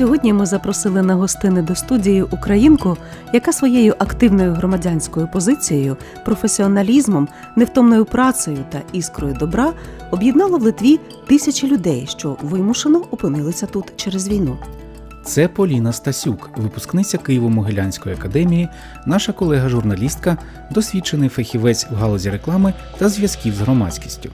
Сьогодні ми запросили на гостини до студії українку, яка своєю активною громадянською позицією, професіоналізмом, невтомною працею та іскрою добра об'єднала в Литві тисячі людей, що вимушено опинилися тут через війну. Це Поліна Стасюк, випускниця Києво-Могилянської академії, наша колега-журналістка, досвідчений фахівець в галузі реклами та зв'язків з громадськістю.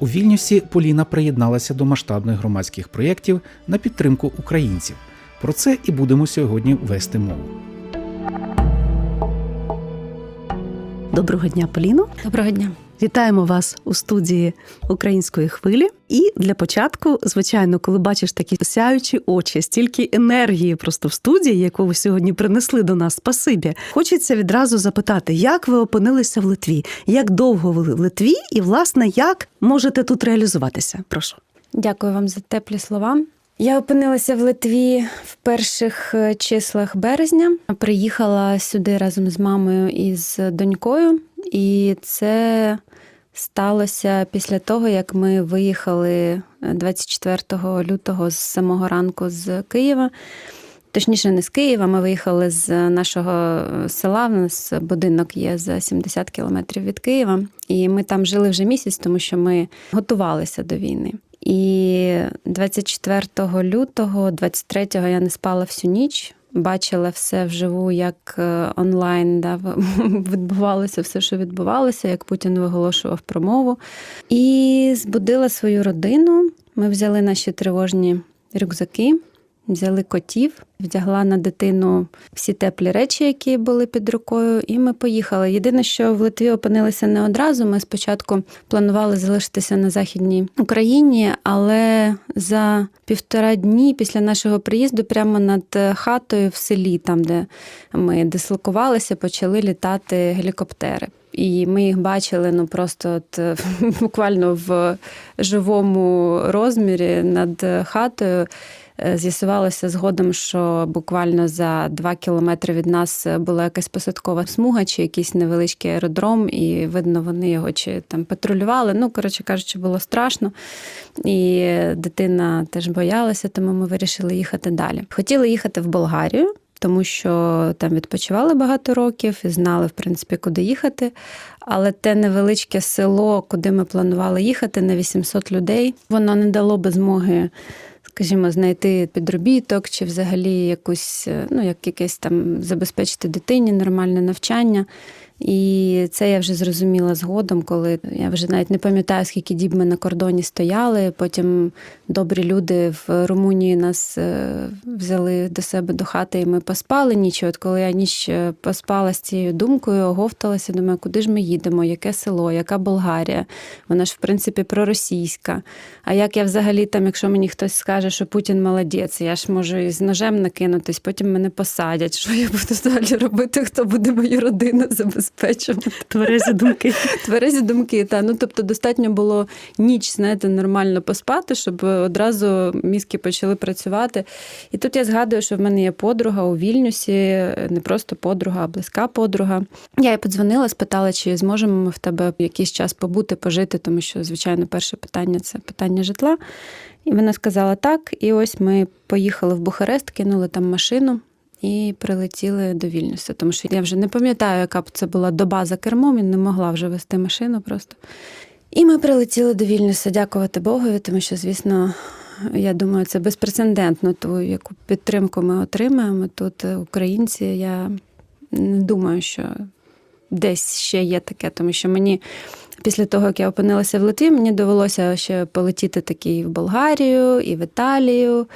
У Вільнюсі Поліна приєдналася до масштабних громадських проєктів на підтримку українців. Про це і будемо сьогодні вести мову. Доброго дня, Поліно! Доброго дня. Вітаємо вас у студії української хвилі. І для початку, звичайно, коли бачиш такі сяючі очі, стільки енергії просто в студії, яку ви сьогодні принесли до нас, спасибі. Хочеться відразу запитати, як ви опинилися в Литві, як довго ви в Литві, і власне як можете тут реалізуватися? Прошу. Дякую вам за теплі слова. Я опинилася в Литві в перших е, числах березня. Приїхала сюди разом з мамою і з донькою, і це сталося після того, як ми виїхали 24 лютого з самого ранку з Києва. Точніше, не з Києва. Ми виїхали з нашого села. У нас будинок є за 70 кілометрів від Києва, і ми там жили вже місяць, тому що ми готувалися до війни. І 24 лютого, 23-го я не спала всю ніч. Бачила все вживу, як е, онлайн да, відбувалося все, що відбувалося, як Путін виголошував промову. І збудила свою родину. Ми взяли наші тривожні рюкзаки, взяли котів, вдягла на дитину всі теплі речі, які були під рукою, і ми поїхали. Єдине, що в Литві опинилися не одразу. Ми спочатку планували залишитися на Західній Україні, але за півтора дні після нашого приїзду, прямо над хатою в селі, там де ми дислокувалися, почали літати гелікоптери. І ми їх бачили ну просто от, буквально в живому розмірі над хатою. З'ясувалося згодом, що буквально за два кілометри від нас була якась посадкова смуга чи якийсь невеличкий аеродром, і видно, вони його чи там патрулювали. Ну, коротше кажучи, було страшно. І дитина теж боялася, тому ми вирішили їхати далі. Хотіли їхати в Болгарію. Тому що там відпочивали багато років і знали, в принципі, куди їхати. Але те невеличке село, куди ми планували їхати, на 800 людей, воно не дало би змоги скажімо, знайти підробіток чи взагалі якусь, ну, як якесь там забезпечити дитині нормальне навчання. І це я вже зрозуміла згодом, коли я вже навіть не пам'ятаю, скільки діб ми на кордоні стояли. Потім добрі люди в Румунії нас взяли до себе до хати, і ми поспали ніч. От коли я ніч поспала з цією думкою, оговталася, думаю, куди ж ми їдемо, яке село, яка Болгарія? Вона ж, в принципі, проросійська. А як я взагалі там, якщо мені хтось скаже, що Путін молодець, я ж можу із ножем накинутись, потім мене посадять. Що я буду далі робити? Хто буде мою родину забезпечувати? Забезпечувати. Тверезі думки. Тверезі думки, та ну тобто достатньо було ніч, знаєте, нормально поспати, щоб одразу мізки почали працювати. І тут я згадую, що в мене є подруга у Вільнюсі, не просто подруга, а близька подруга. Я їй подзвонила, спитала, чи зможемо ми в тебе якийсь час побути, пожити, тому що, звичайно, перше питання це питання житла. І вона сказала так. І ось ми поїхали в Бухарест, кинули там машину. І прилетіли до Вільнюса, тому що я вже не пам'ятаю, яка б це була доба за кермом, і не могла вже вести машину просто. І ми прилетіли до Вільнюса, дякувати Богові, тому що, звісно, я думаю, це безпрецедентно ту, яку підтримку ми отримаємо тут, українці. Я не думаю, що десь ще є таке, тому що мені. Після того, як я опинилася в Литві, мені довелося ще полетіти таки в Болгарію, і в Італію.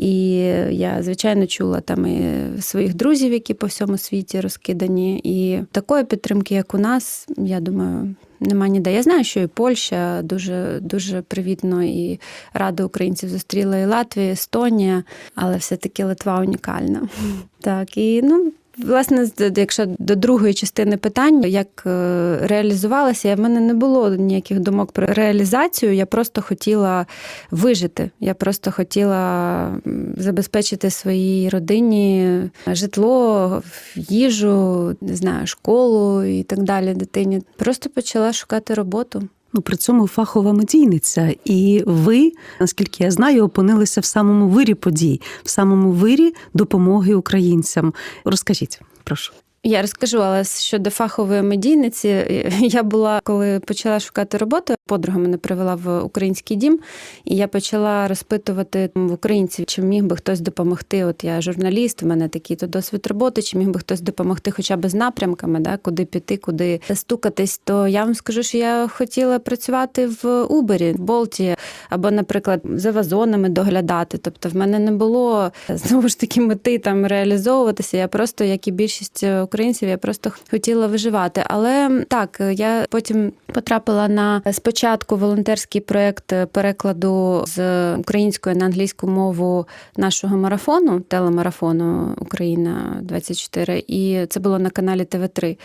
І я, звичайно, чула там і своїх друзів, які по всьому світі розкидані. І такої підтримки, як у нас, я думаю, нема ніде. Я знаю, що і Польща дуже дуже привітно і рада українців зустріла і Латвія, і Естонія, але все-таки Литва унікальна. Так, і ну. Власне, якщо до другої частини питань, як е, реалізувалася, в мене не було ніяких думок про реалізацію. Я просто хотіла вижити. Я просто хотіла забезпечити своїй родині житло, їжу, не знаю, школу і так далі. Дитині просто почала шукати роботу. Ну, при цьому фахова медійниця, і ви, наскільки я знаю, опинилися в самому вирі подій, в самому вирі допомоги українцям. Розкажіть, прошу. Я розкажу, але щодо фахової медійниці, я була, коли почала шукати роботу, подруга мене привела в український дім, і я почала розпитувати в українців, чи міг би хтось допомогти. От я журналіст, в мене такий то досвід роботи, чи міг би хтось допомогти хоча б з напрямками, да, куди піти, куди стукатись. То я вам скажу, що я хотіла працювати в Убері, в Болті, або, наприклад, за вазонами доглядати. Тобто, в мене не було знову ж таки мети там реалізовуватися. Я просто, як і більшість українців, я просто хотіла виживати. Але так, я потім потрапила на спочатку волонтерський проект перекладу з української на англійську мову нашого марафону, телемарафону Україна 24 і це було на каналі ТВ3.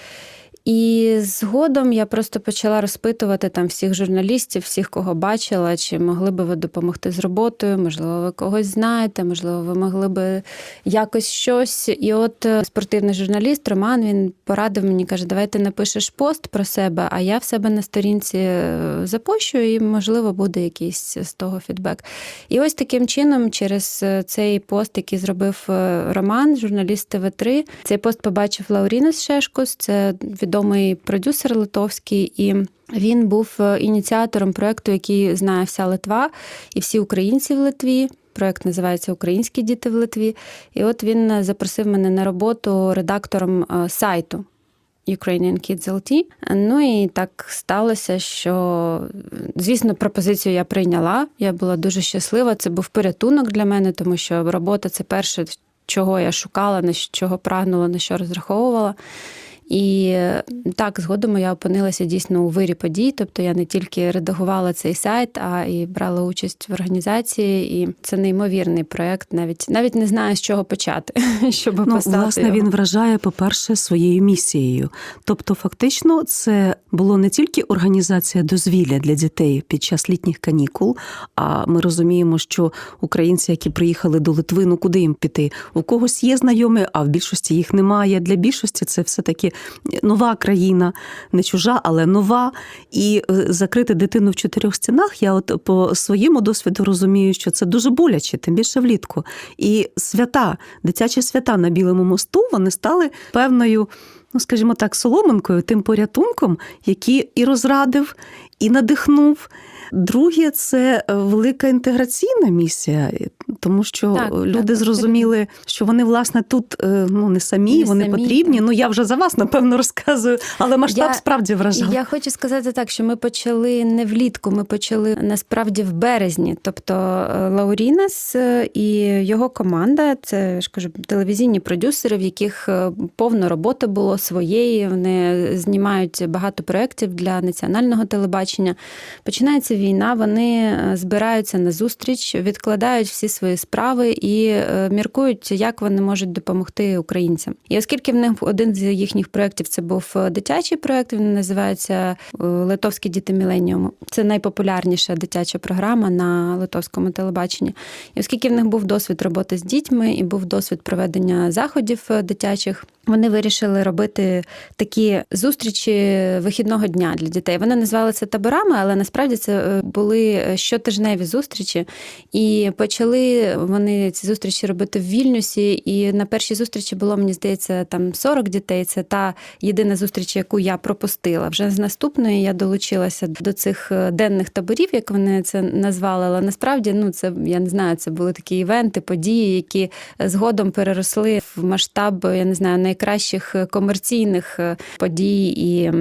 І згодом я просто почала розпитувати там всіх журналістів, всіх, кого бачила, чи могли би ви допомогти з роботою, можливо, ви когось знаєте, можливо, ви могли би якось щось. І от е, спортивний журналіст Роман він порадив мені, каже, давай ти напишеш пост про себе, а я в себе на сторінці е, запощу, і можливо буде якийсь з того фідбек. І ось таким чином, через е, цей пост, який зробив Роман, журналіст ТВ3, цей пост побачив Лаурінас Шешкус, це відомий продюсер литовський, і він був е, ініціатором проекту, який знає вся Литва і всі українці в Литві. Проект називається Українські діти в Литві. І от він е, запросив мене на роботу редактором е, сайту. Ukrainian Kids LT. Ну і так сталося, що, звісно, пропозицію я прийняла. Я була дуже щаслива. Це був порятунок для мене, тому що робота це перше, чого я шукала, на чого прагнула, на що розраховувала. І так, згодом я опинилася дійсно у вирі подій. Тобто я не тільки редагувала цей сайт, а і брала участь в організації. І це неймовірний проект. Навіть навіть не знаю з чого почати, щоб Ну, описати власне, його. він вражає, по-перше, своєю місією. Тобто, фактично, це було не тільки організація дозвілля для дітей під час літніх канікул. А ми розуміємо, що українці, які приїхали до Литви, ну куди їм піти? У когось є знайомі, а в більшості їх немає. Для більшості це все таки нова країна, не чужа, але нова. І е, закрити дитину в чотирьох стінах. Я от по своєму досвіду розумію, що це дуже боляче, тим більше влітку. І свята, дитячі свята на Білому мосту, вони стали певною. Ну, скажімо так, соломинкою, тим порятунком, який і розрадив, і надихнув. Друге, це е, велика інтеграційна місія, тому що Так, люди так, зрозуміли, що вони власне тут е, ну не самі, Не вони самі, потрібні. так. Ну я вже за вас напевно розказую, але масштаб Я- справді вражав. Я хочу сказати так, що ми почали не влітку, ми почали насправді в березні. Тобто е, Лаурінас і його команда, це ж кажу, телевізійні продюсери, в яких повно роботи було своєї. Вони знімають багато проєктів для національного телебачення. Починається війна, вони е, збираються на зустріч, відкладають всі свої справи і е, міркують, як вони можуть допомогти українцям. І оскільки в них один з їхніх проєктів це був е, дитячий проєкт, він називається Литовські діти Міленіуму. Це найпопулярніша дитяча програма на литовському телебаченні. І оскільки в них був досвід роботи з дітьми і був досвід проведення заходів дитячих, вони вирішили робити такі зустрічі вихідного дня для дітей. Вони назвали це таборами, але насправді це були щотижневі зустрічі. І почали вони ці зустрічі робити в Вільнюсі. І на першій зустрічі було, мені здається, там 40 дітей. Це та єдина зустріч, яку я пропустила. Вже з наступної я долучилася до цих е, денних таборів, як вони це назвали. Але насправді, ну це я не знаю, це були такі івенти, події, які згодом переросли в масштаб, я не знаю, найкращих комерційних е, подій і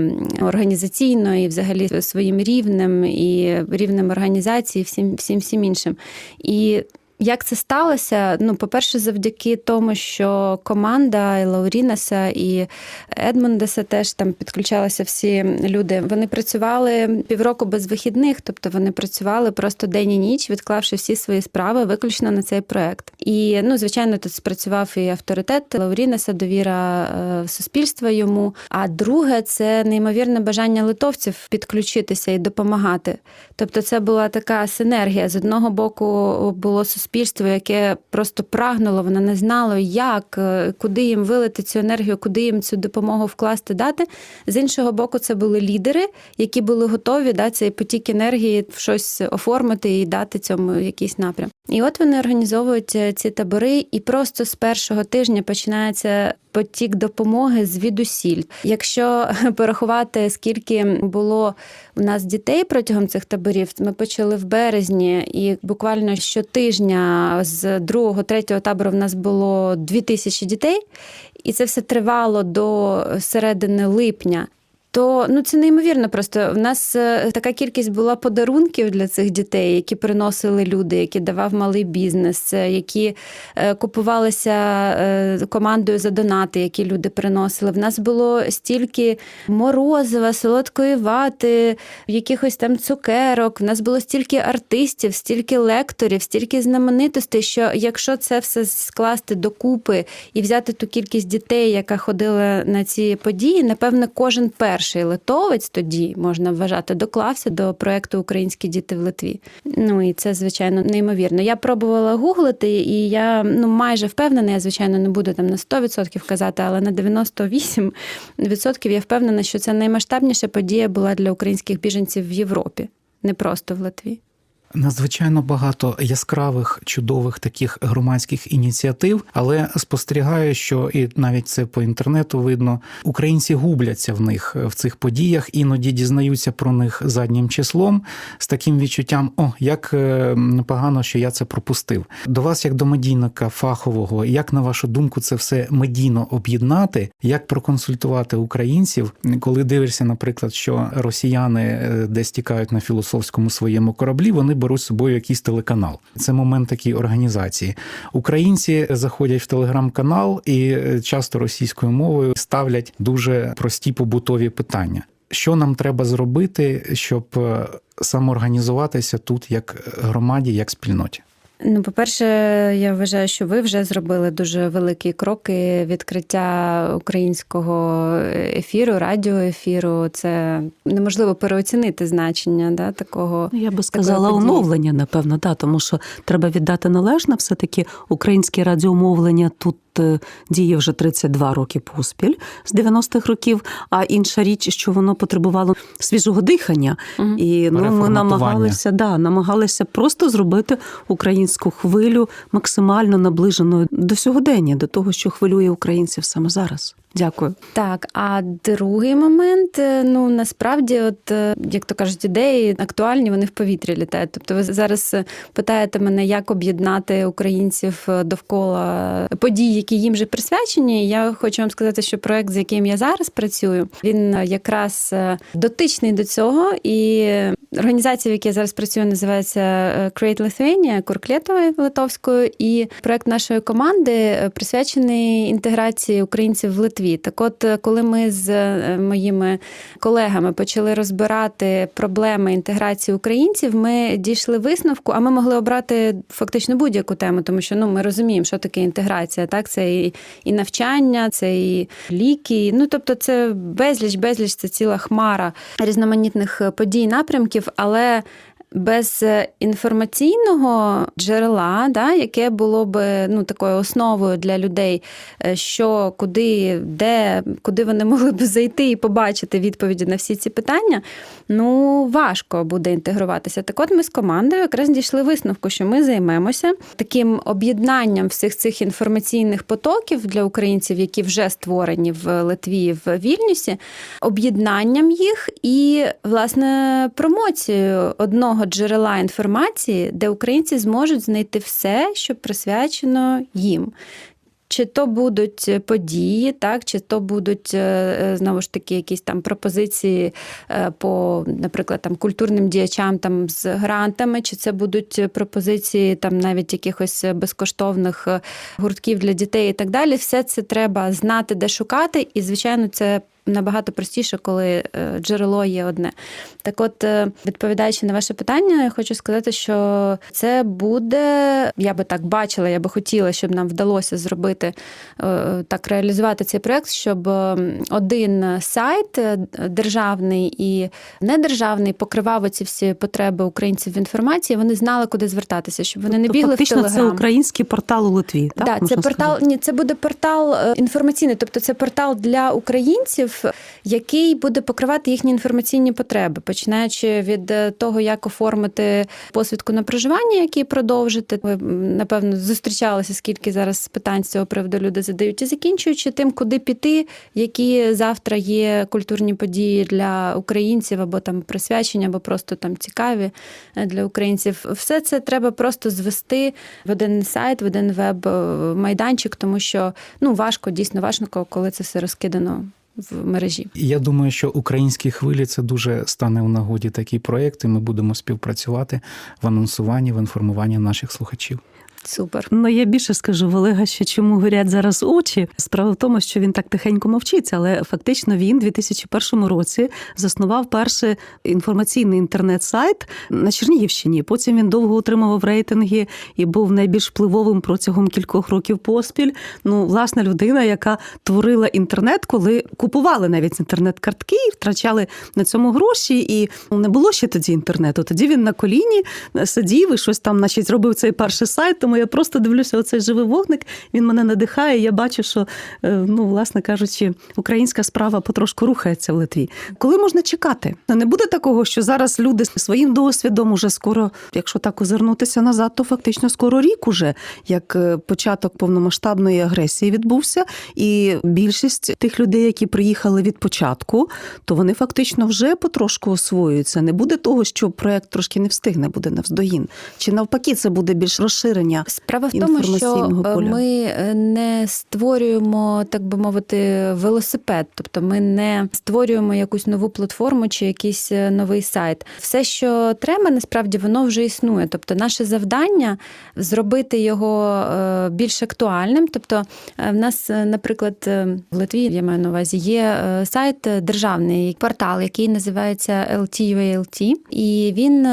організаційно, і взагалі своїм рівнем, і рівнем організації, всім всім всім іншим. І Як це сталося? Ну, по-перше, завдяки тому, що команда і Лаурінеса і Едмондеса теж там підключалися всі люди. Вони працювали півроку без вихідних, тобто вони працювали просто день і ніч, відклавши всі свої справи виключно на цей проект. І ну, звичайно, тут спрацював і авторитет Лаурінеса, довіра е, суспільства йому. А друге, це неймовірне бажання литовців підключитися і допомагати. Тобто, це була така синергія. З одного боку було суспільство, яке просто прагнуло, воно не знало, як, е, куди їм вилити цю енергію, куди їм цю допомогу вкласти, дати. З іншого боку, це були лідери, які були готові да, цей потік енергії в щось оформити і дати цьому якийсь напрям. І от вони організовують е, ці табори, і просто з першого тижня починається потік допомоги звідусіль. Якщо порахувати, скільки було у нас дітей протягом цих таборів, ми почали в березні, і буквально щотижня з другого, третього табору в нас було дві тисячі дітей, і це все тривало до середини липня. То ну це неймовірно. Просто в нас е, така кількість була подарунків для цих дітей, які приносили люди, які давав малий бізнес, е, які е, купувалися командою за донати, які люди приносили. В нас було стільки морозива, солодкої вати, якихось там цукерок. В нас було стільки артистів, стільки лекторів, стільки знаменитостей. Що якщо це все скласти докупи і взяти ту кількість дітей, яка ходила на ці події, напевно, кожен перший литовець тоді можна вважати, доклався до проекту Українські діти в Литві. Ну і це звичайно неймовірно. Я пробувала гуглити, і я ну майже впевнена, я звичайно не буду там на 100% казати, але на 98% я впевнена, що це наймасштабніша подія була для українських біженців в Європі, не просто в Литві. Надзвичайно багато яскравих чудових таких громадських ініціатив, але спостерігаю, що і навіть це по інтернету видно, українці губляться в них в цих подіях, іноді дізнаються про них заднім числом з таким відчуттям: о, як е, погано, що я це пропустив. До вас, як до медійника фахового, як на вашу думку, це все медійно об'єднати, як проконсультувати українців, коли дивишся, наприклад, що росіяни е, десь тікають на філософському своєму кораблі, вони беруть з собою якийсь телеканал. Це момент такої організації. Українці заходять в телеграм-канал і е, часто російською мовою ставлять дуже прості побутові питання. Що нам треба зробити, щоб е, самоорганізуватися тут як громаді, як спільноті? Ну, по-перше, я вважаю, що ви вже зробили дуже великі кроки відкриття українського ефіру, радіоефіру. Це неможливо переоцінити значення да, такого. Ну, Я би сказала умовлення, оновлення, напевно, да, тому що треба віддати належне, все-таки українське радіомовлення тут діє вже 32 роки поспіль з 90-х років. А інша річ, що воно потребувало свіжого дихання. угу. І ну, ми намагалися, да, намагалися просто зробити українську хвилю максимально наближеною до сьогодення, до того, що хвилює українців саме зараз. Дякую. Так, а другий момент, е, ну насправді, от е, як то кажуть, ідеї актуальні, вони в повітрі літають. Тобто, ви зараз е, питаєте мене, як об'єднати українців довкола подій, які їм же присвячені. Я хочу вам сказати, що проект, з яким я зараз працюю, він якраз дотичний до цього. І організація, в якій я зараз працюю, називається Create Lithuania, Курклєтової литовською. І проект нашої команди присвячений інтеграції українців в Литві. Так, от, е, коли ми з е, моїми колегами почали розбирати проблеми інтеграції українців, ми дійшли висновку, а ми могли обрати фактично будь-яку тему, тому що ну ми розуміємо, що таке інтеграція. Так, це і, і навчання, це і ліки. Ну тобто, це безліч, безліч, це ціла хмара різноманітних е, подій, напрямків, але. Без е, інформаційного джерела, да, яке було б ну, такою основою для людей, е, що куди, де, куди вони могли б зайти і побачити відповіді на всі ці питання, ну важко буде інтегруватися. Так от ми з командою якраз дійшли висновку, що ми займемося таким об'єднанням всіх цих інформаційних потоків для українців, які вже створені в Литві, в Вільнюсі, об'єднанням їх і власне промоцією одного джерела інформації, де українці зможуть знайти все, що присвячено їм. Чи то будуть події, так, чи то будуть е, е, знову ж таки якісь там пропозиції е, по, наприклад, там культурним діячам там з грантами, чи це будуть пропозиції там навіть якихось безкоштовних е, гуртків для дітей і так далі. Все це треба знати, де шукати, і звичайно, це. Набагато простіше, коли е, джерело є одне. Так, от, е, відповідаючи на ваше питання, я хочу сказати, що це буде, я би так бачила, я би хотіла, щоб нам вдалося зробити е, так, реалізувати цей проект, щоб один сайт державний і недержавний покривав оці всі потреби українців в інформації. Вони знали, куди звертатися, щоб вони не Тобто, бігли фактично, в Телеграм. це український портал у Литві. Так, Да, це портал. сказати? Ні, це буде портал інформаційний, тобто це портал для українців, який буде покривати їхні інформаційні потреби, починаючи від е, того, як оформити посвідку на проживання, який продовжити. Ви напевно зустрічалися, скільки зараз питань з цього приводу люди задають, і закінчуючи тим, куди піти, які завтра є культурні події для українців, або там присвячення, або просто там цікаві е, для українців. Все це треба просто звести в один сайт, в один веб-майданчик, тому що ну важко, дійсно важко, коли це все розкидано в мережі. Я думаю, що українські хвилі це дуже стане у нагоді такий проєкт, ми будемо співпрацювати в анонсуванні, в інформуванні наших слухачів. Супер. Ну, я більше скажу в що чому горять зараз очі. Справа в тому, що він так тихенько мовчиться, але фактично він у 2001 році заснував перший інформаційний інтернет-сайт на Чернігівщині. Потім він довго утримував рейтинги і був найбільш впливовим протягом кількох років поспіль. Ну, власна людина, яка творила інтернет, коли купували навіть інтернет-картки і втрачали на цьому гроші. І не було ще тоді інтернету. Тоді він на коліні сидів і щось там, значить, зробив цей перший сайт. Тому я просто дивлюся, оцей живий вогник. Він мене надихає. Я бачу, що е, ну, власне кажучи, українська справа потрошку рухається в Литві. Коли можна чекати? Не буде такого, що зараз люди своїм досвідом уже скоро, якщо так озирнутися назад, то фактично скоро рік уже, як е, початок повномасштабної агресії відбувся, і більшість тих людей, які приїхали від початку, то вони фактично вже потрошку освоюються. Не буде того, що проект трошки не встигне, буде навздогін. Чи навпаки, це буде більш розширення Справа в тому, що е, поля. ми е, не створюємо, так би мовити, велосипед, тобто ми не створюємо якусь нову платформу чи якийсь е, новий сайт. Все, що треба, насправді воно вже існує. Тобто, наше завдання зробити його більш актуальним. Тобто, в нас, наприклад, в Литві я маю на увазі, є сайт державний портал, який називається LT.UALT, і він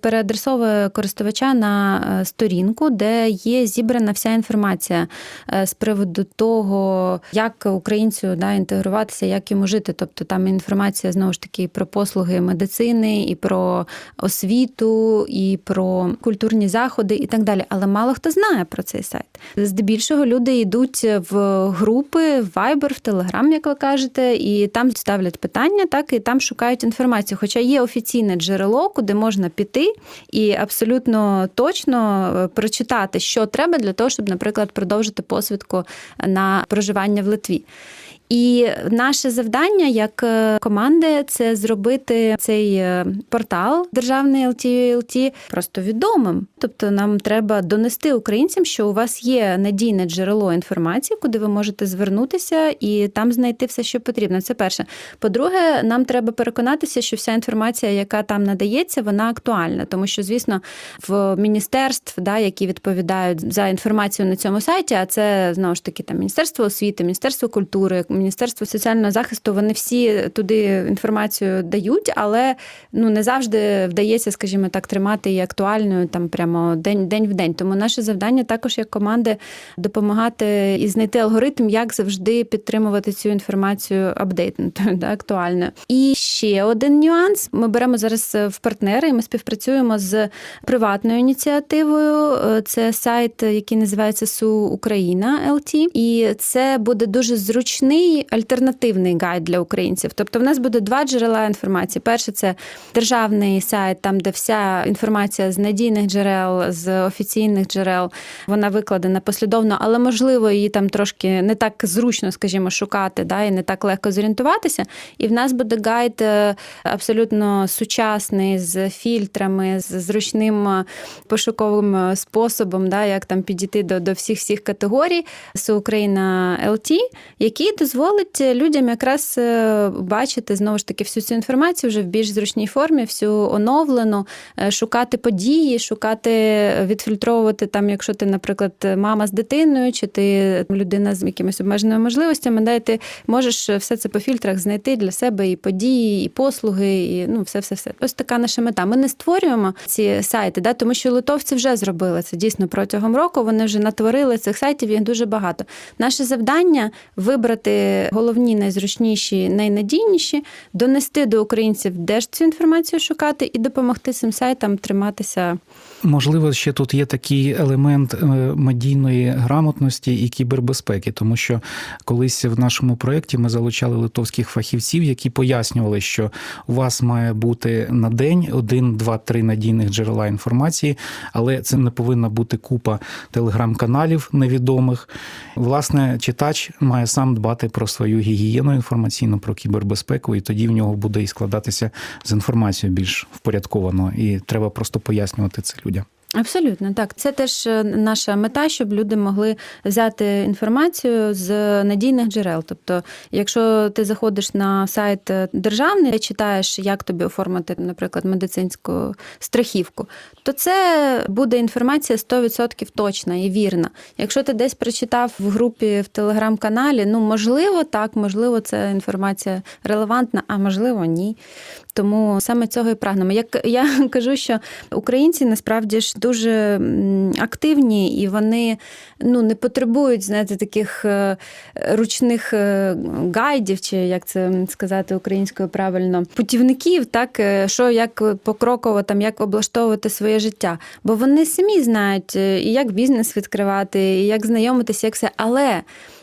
переадресовує користувача на сторінку, де є зібрана вся інформація е, з приводу того, як українцю да, інтегруватися, як йому жити. Тобто там інформація знову ж таки про послуги медицини, і про освіту, і про культурні заходи, і так далі. Але мало хто знає про цей сайт. Здебільшого люди йдуть в групи, в Viber, в Telegram, як ви кажете, і там ставлять питання, так і там шукають інформацію. Хоча є офіційне джерело, куди можна піти і абсолютно точно е, прочитати, що треба для того, щоб, наприклад, продовжити посвідку на проживання в Литві. І наше завдання як е, команди це зробити цей е, портал державний LTLT просто відомим. Тобто нам треба донести українцям, що у вас є надійне джерело інформації, куди ви можете звернутися і там знайти все, що потрібно. Це перше. По-друге, нам треба переконатися, що вся інформація, яка там надається, вона актуальна, тому що, звісно, в міністерств, да, які відповідають за інформацію на цьому сайті, а це знову ж таки там Міністерство освіти, Міністерство культури, Міністерство соціального захисту, вони всі туди інформацію дають, але ну не завжди вдається, скажімо так, тримати її актуальною там прямо день, день в день. Тому наше завдання також як команди допомагати і знайти алгоритм, як завжди підтримувати цю інформацію апдейтнутою, да, актуальною. І ще один нюанс: ми беремо зараз в партнери, і ми співпрацюємо з приватною ініціативою. Це сайт, який називається Су Україна ЛТ. І це буде дуже зручний зручний альтернативний гайд для українців. Тобто, в нас буде два джерела інформації. Перше це державний сайт, там де вся інформація з надійних джерел, з офіційних джерел, вона викладена послідовно, але можливо її там трошки не так зручно, скажімо, шукати, да, і не так легко зорієнтуватися. І в нас буде гайд е, абсолютно сучасний з фільтрами, з зручним е, пошуковим е, способом, да, як там підійти до, до всіх всіх категорій з Україна ЛТ, який дозволить людям якраз е, бачити знову ж таки всю цю інформацію вже в більш зручній формі, всю оновлену, е, шукати події, шукати, е, відфільтровувати там, якщо ти, наприклад, мама з дитиною, чи ти людина з якимись обмеженими можливостями, де ти можеш все це по фільтрах знайти для себе і події, і послуги, і ну все, все, все. Ось така наша мета. Ми не створюємо ці сайти, да, тому що литовці вже зробили це дійсно протягом року. Вони вже натворили цих сайтів, їх дуже багато. Наше завдання вибрати головні, найзручніші, найнадійніші, донести до українців, де ж цю інформацію шукати, і допомогти цим сайтам триматися. Можливо, ще тут є такий елемент е, медійної грамотності і кібербезпеки, тому що колись в нашому проєкті ми залучали литовських фахівців, які пояснювали, що у вас має бути на день один, два, три надійних джерела інформації, але це не повинна бути купа телеграм-каналів невідомих. Власне, читач має сам дбати про свою гігієну інформаційну, про кібербезпеку, і тоді в нього буде і складатися з інформацією більш впорядковано. І треба просто пояснювати це людям. Абсолютно так. Це теж е, наша мета, щоб люди могли взяти інформацію з надійних джерел. Тобто, якщо ти заходиш на сайт е, державний читаєш, як тобі оформити, наприклад, медицинську страхівку, то це буде інформація 100% точна і вірна. Якщо ти десь прочитав в групі в телеграм-каналі, ну можливо, так, можливо, це інформація релевантна, а можливо, ні. Тому саме цього і прагнемо. Як я кажу, що українці насправді ж дуже активні і вони ну, не потребують знаєте, таких е, ручних е, гайдів, чи як це сказати українською правильно, путівників, так е, що як покроково там як облаштовувати своє життя. Бо вони самі знають, і як бізнес відкривати, і як знайомитися, як все. Але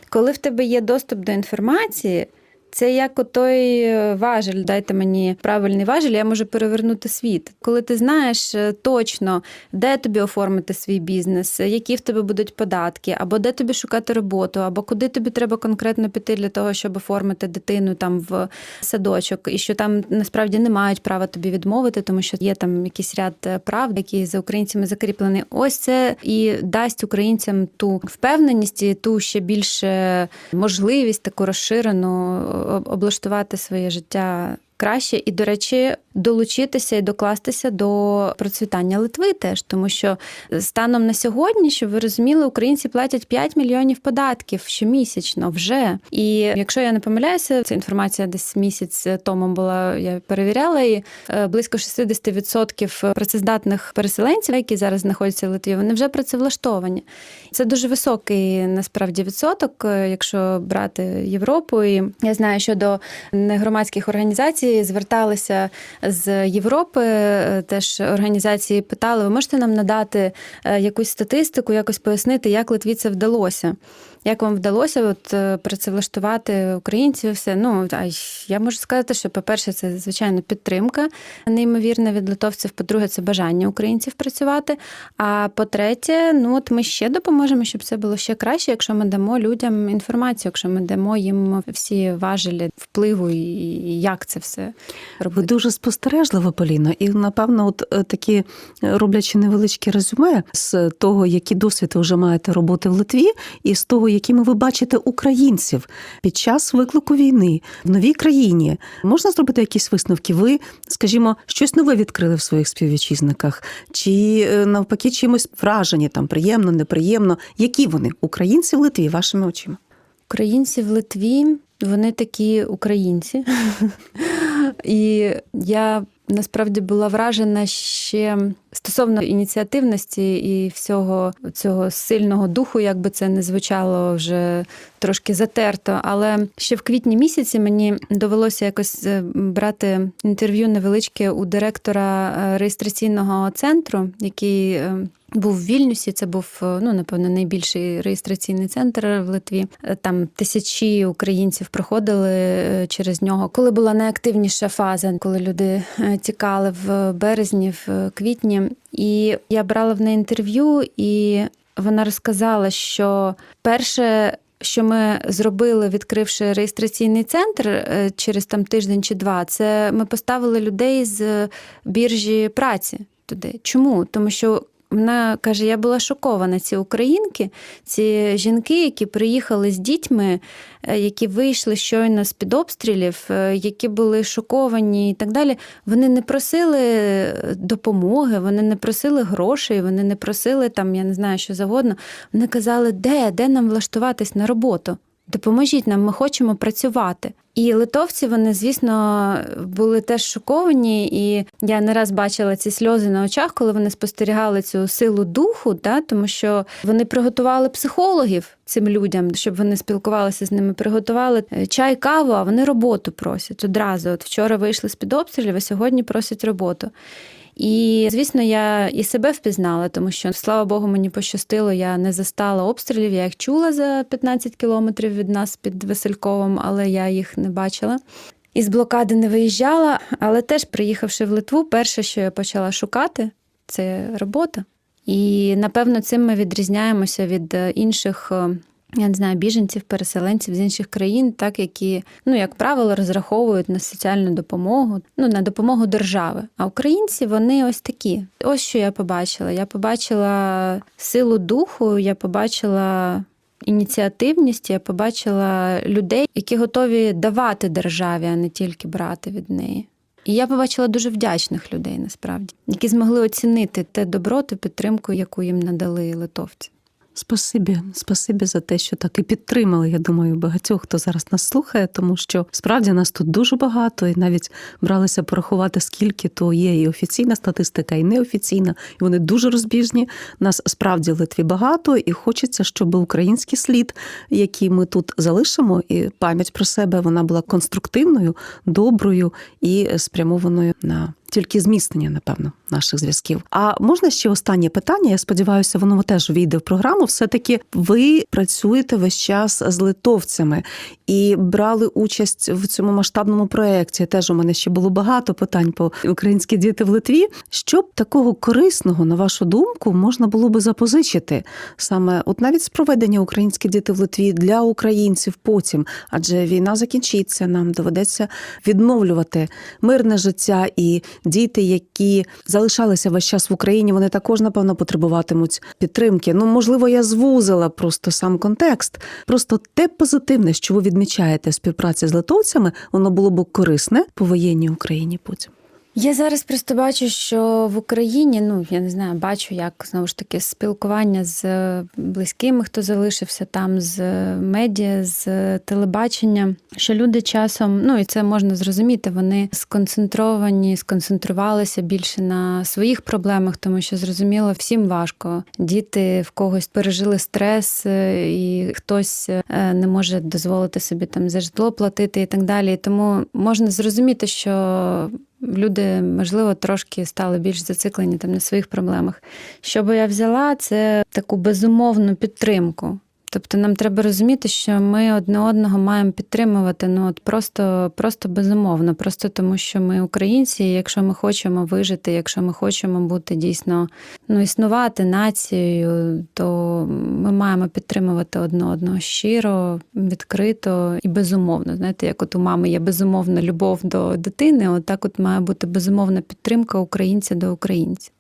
коли в тебе є доступ до інформації. Це як отой е, важель, дайте мені правильний важель, я можу перевернути світ. Коли ти знаєш е, точно, де тобі оформити свій бізнес, е, які в тебе будуть податки, або де тобі шукати роботу, або куди тобі треба конкретно піти для того, щоб оформити дитину там в садочок, і що там насправді не мають права тобі відмовити, тому що є там якийсь ряд прав, які за українцями закріплені. Ось це і дасть українцям ту впевненість і ту ще більше можливість таку розширену облаштувати своє життя краще. І, до речі, долучитися і докластися до процвітання Литви теж, тому що станом на сьогодні, щоб ви розуміли, українці платять 5 мільйонів податків щомісячно вже. І якщо я не помиляюся, ця інформація десь місяць тому була, я перевіряла, і е, близько 60% працездатних переселенців, які зараз знаходяться в Литві, вони вже працевлаштовані. Це дуже високий насправді відсоток, е, якщо брати Європу. І я знаю, що до негромадських організацій зверталися з Європи. е, Теж організації питали: ви можете нам надати е, якусь статистику, якось пояснити, як Литві це вдалося? Як вам вдалося от е, працевлаштувати українців? Все ну я можу сказати, що по-перше, це звичайно підтримка неймовірна від литовців. По-друге, це бажання українців працювати. А по-третє, ну от ми ще допоможемо, щоб це було ще краще, якщо ми дамо людям інформацію, якщо ми дамо їм всі важелі впливу і як це все Ви робити. дуже спостережлива, Поліна, і напевно, от е, такі е, роблячи невеличкі резюме з того, які досвід вже маєте роботи в Литві, і з того, якими ви бачите українців під час виклику війни в новій країні, можна зробити якісь висновки? Ви, скажімо, щось нове відкрили в своїх співвітчизниках, чи е, навпаки чимось вражені там приємно, неприємно? Які вони українці в Литві, вашими очима? Українці в Литві, вони такі українці. І я насправді була вражена ще стосовно ініціативності і всього цього сильного духу, як би це не звучало вже трошки затерто. Але ще в квітні місяці мені довелося якось е, брати інтерв'ю невеличке у директора е, реєстраційного центру, який. е, був в Вільнюсі, це був ну напевно найбільший реєстраційний центр в Литві. Там тисячі українців проходили е, через нього. Коли була найактивніша фаза, коли люди е, тікали в березні, в квітні. І я брала в неї інтерв'ю, і вона розказала, що перше. Що ми зробили, відкривши реєстраційний центр е, через там тиждень чи два, це ми поставили людей з біржі праці туди. Чому? Тому що вона каже: я була шокована. Ці українки, ці жінки, які приїхали з дітьми, е, які вийшли щойно з під обстрілів, е, які були шоковані і так далі. Вони не просили допомоги, вони не просили грошей, вони не просили там, я не знаю, що завгодно. Вони казали, де, де нам влаштуватись на роботу. Допоможіть нам, ми хочемо працювати. І литовці, вони, звісно, були теж шоковані. І я не раз бачила ці сльози на очах, коли вони спостерігали цю силу духу, да, тому що вони приготували психологів цим людям, щоб вони спілкувалися з ними, приготували е, чай, каву, а вони роботу просять одразу. От вчора вийшли з під обстрілів, а сьогодні просять роботу. І звісно, я і себе впізнала, тому що слава Богу, мені пощастило. Я не застала обстрілів. Я їх чула за 15 кілометрів від нас під Васильковим, але я їх не бачила. Із блокади не виїжджала, але теж приїхавши в Литву, перше, що я почала шукати, це робота. І напевно цим ми відрізняємося від е, інших. Я не знаю, біженців, переселенців з інших країн, так які, ну як правило, розраховують на соціальну допомогу, ну на допомогу держави. А українці вони ось такі. Ось що я побачила. Я побачила силу духу, я побачила ініціативність, я побачила людей, які готові давати державі, а не тільки брати від неї. І я побачила дуже вдячних людей насправді, які змогли оцінити те добро, ту підтримку, яку їм надали литовці. Спасибі, спасибі за те, що так і підтримали. Я думаю, багатьох, хто зараз нас слухає, тому що справді нас тут дуже багато, і навіть бралися порахувати, скільки то є і офіційна статистика, і неофіційна, і вони дуже розбіжні. Нас справді в Литві багато, і хочеться, щоб український слід, який ми тут залишимо, і пам'ять про себе вона була конструктивною, доброю і спрямованою на. Тільки зміцнення, напевно, наших зв'язків. А можна ще останнє питання? Я сподіваюся, воно теж війде в програму. Все таки ви працюєте весь час з литовцями і брали участь в цьому масштабному проєкті. Теж у мене ще було багато питань по українські діти в Литві. Що б такого корисного, на вашу думку, можна було би запозичити саме от навіть з проведення українські діти в Литві для українців потім, адже війна закінчиться, нам доведеться відновлювати мирне життя і діти, які залишалися весь час в Україні, вони також напевно потребуватимуть підтримки. Ну можливо, я звузила просто сам контекст. Просто те позитивне, що ви відмічаєте співпраці з литовцями, воно було б корисне по воєнній Україні потім. Я зараз просто бачу, що в Україні, ну я не знаю, бачу, як знову ж таки спілкування з близькими, хто залишився там, з медіа, з телебачення, що люди часом, ну і це можна зрозуміти, вони сконцентровані, сконцентрувалися більше на своїх проблемах, тому що зрозуміло, всім важко. Діти в когось пережили стрес, е, і хтось е, не може дозволити собі там за житло платити і так далі. Тому можна зрозуміти, що люди, можливо, трошки стали більш зациклені там на своїх проблемах. Що би я взяла, це таку безумовну підтримку. Тобто нам треба розуміти, що ми одне одного маємо підтримувати ну от просто, просто безумовно, просто тому, що ми українці, і якщо ми хочемо вижити, якщо ми хочемо бути дійсно ну, існувати нацією, то ми маємо підтримувати одне одного щиро, відкрито і безумовно. Знаєте, як от у мами є безумовна любов до дитини, от от має бути безумовна підтримка українця до українця.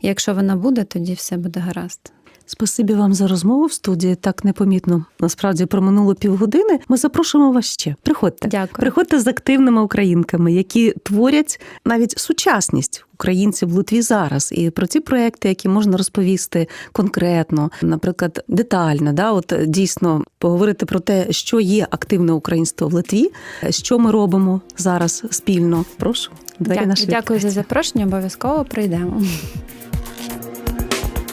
І якщо вона буде, тоді все буде гаразд. Спасибі вам за розмову в студії. Так непомітно. Насправді про минуло півгодини. Ми запрошуємо вас ще. Приходьте. Дякую. Приходьте з активними українками, які творять навіть сучасність українців в Литві зараз. І про ті проекти, які можна розповісти конкретно, наприклад, детально, да, от дійсно поговорити про те, що є активне українство в Литві, що ми робимо зараз спільно. Прошу двері Дякую, наші дякую за запрошення. Обов'язково прийдемо.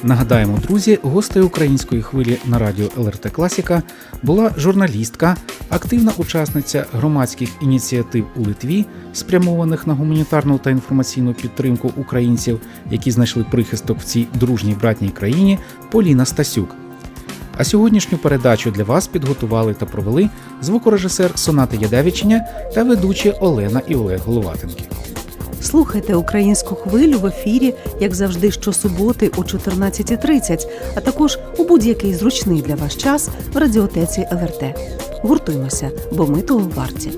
Нагадаємо, друзі, гостею української хвилі на радіо ЛРТ Класіка була журналістка, активна учасниця громадських ініціатив у Литві, спрямованих на гуманітарну та інформаційну підтримку українців, які знайшли прихисток в цій дружній братній країні, Поліна Стасюк. А сьогоднішню передачу для вас підготували та провели звукорежисер Соната Ядевичення та ведучі Олена і Олег Головатенки. Слухайте українську хвилю в ефірі, як завжди, щосуботи о 14.30, а також у будь-який зручний для вас час в радіотеці ЛРТ. Гуртуємося, бо ми того варті.